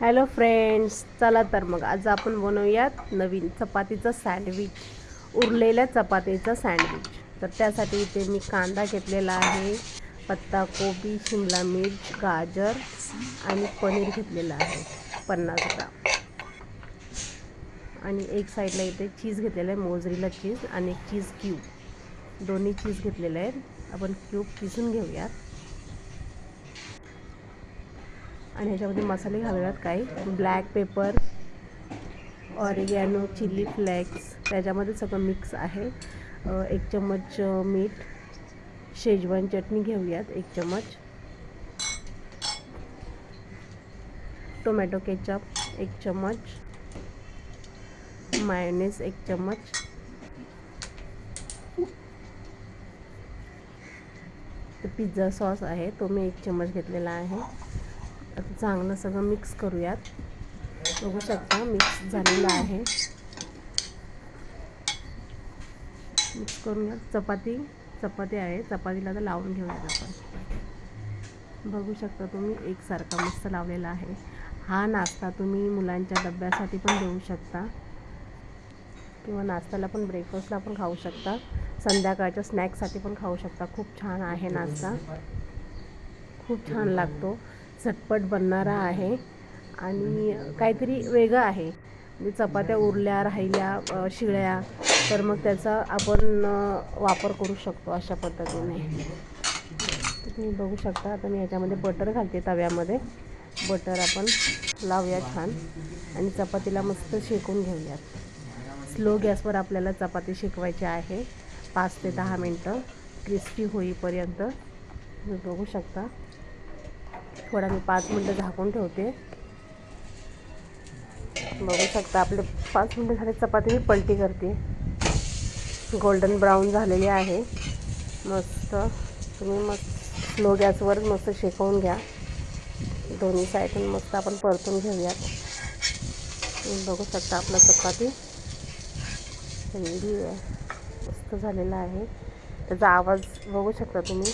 Hello friends चला तर मग आज आपण बनवूयात नवीन चपातीचं सँडविच उरलेल्या चपातीचं सँडविच तर त्यासाठी इथे मी कांदा घेतलेला आहे पत्ताकोबी शिमला मिर्च गाजर आणि पनीर घेतलेलं आहे पन्नास ग्राम. आणि एक साईडला इथे चीज घेतलेलं आहे मोजरीला चीज आणि एक चीज क्यूब दोन्ही चीज घेतलेले आहेत. आपण क्यूब किसून घेऊयात. आणि ह्याच्यामध्ये मसाले घालूयात काही black pepper oregano chili flakes त्याच्यामध्ये सगळं मिक्स आहे. एक चम्मच मीठ शेजवान चटणी घेऊयात एक चम्मच. टोमॅटो केचप एक चम्मच. मायोनेस एक चम्मच. पिझ्झा सॉस आहे तो मी एक चम्मच घेतलेला आहे. आता चांगलं सगळं मिक्स करूयात. बघू शकता मिक्स झालेलं आहे. मिक्स करूयात. चपाती चपाती आहे. चपातीला तर लावून घेऊयात आपण. बघू शकता तुम्ही एकसारखा मस्त लावलेला आहे. हा नाश्ता तुम्ही मुलांच्या डब्यासाठी पण देऊ शकता. किंवा नाश्त्याला पण ब्रेकफास्टला पण खाऊ शकता. संध्याकाळच्या स्नॅक्ससाठी पण खाऊ शकता. खूप छान आहे नाश्ता. खूप छान लागतो. झटपट बनणारा आहे. आणि काहीतरी वेगळं आहे. म्हणजे चपात्या उरल्या राहिल्या शिळ्या तर मग त्याचा आपण वापर करू शकतो अशा पद्धतीने. तुम्ही बघू शकता आता मी याच्यामध्ये बटर घालते तव्यामध्ये. बटर आपण लावूया छान. आणि चपातीला मस्त शेकून घेऊयात. स्लो गॅसवर आपल्याला चपाती शेकवायची आहे. पाच ते दहा मिनटं. क्रिस्पी होईपर्यंत. तुम्ही बघू शकता. थोडा मी पाच मिनटं झाकून ठेवते. बघू शकता आपले पाच मिनटं झाले चपाती मी पलटी करते. गोल्डन ब्राऊन झालेली आहे. मस्त. तुम्ही मस्त स्लो गॅसवर मस्त शेकवून घ्या. दोन्ही साईडून मस्त आपण परतून घेऊयात. बघू शकता आपला चपाती रेडी आहे. मस्त झालेला आहे. त्याचा आवाज बघू शकता तुम्ही.